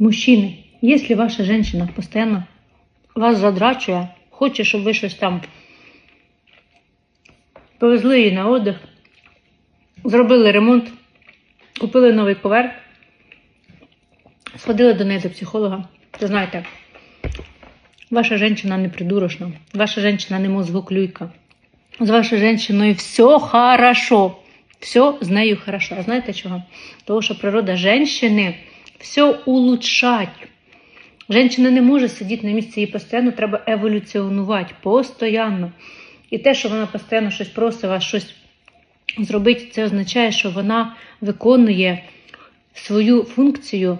Мужчины, если ваша женщина постоянно вас задрачує, хоче, щоб ви щось там повезли її на отдих, зробили ремонт, купили новий ковер, сходили до неї до психолога, то знаєте, ваша жінка не придурочна, ваша жінка не мозгоклюйка. З вашою жінкою все хорошо. Все з нею хорошо. А знаєте чого? Тому що природа жінки все улучшать. Женщина не може сидіти на місці, їй постійно треба еволюціонувати, постійно. І те, що вона постійно щось просить вас щось зробити, це означає, що вона виконує свою функцію,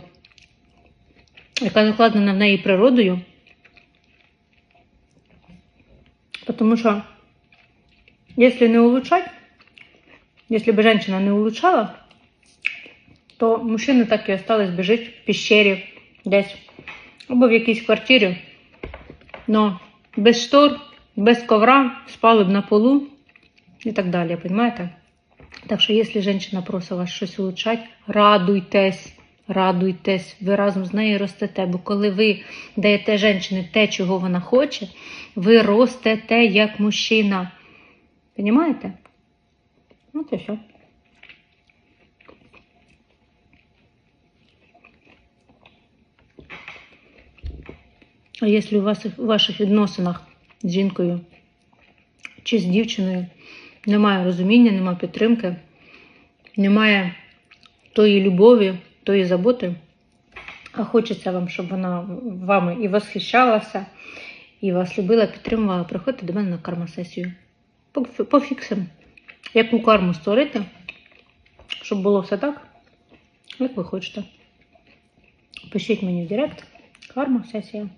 яка закладена в неї природою. Тому що, якщо не улучшать, если бы женщина не улучшала, то мужчини так і остались би жити в пещері десь або в якійсь квартирі. Но без штор, без ковра, спали б на полу і так далі, понимаете? Так що, якщо жінка просить вас щось улучшати, радуйтесь, радуйтесь, ви разом з нею ростете. Бо коли ви даєте жінці те, чого вона хоче, ви ростете як мужчина. Понимаете? Ну, це все. А якщо у вас у ваших відносинах з жінкою чи з дівчиною немає розуміння, немає підтримки, немає тої любові, тої заботи, а хочеться вам, щоб вона вами і восхищалася, і вас любила, підтримувала, приходьте до мене на карма-сесію. Пофі- Пофіксимо яку карму створити, щоб було все так, як ви хочете. Пишіть мені в Директ. Карма, сесія.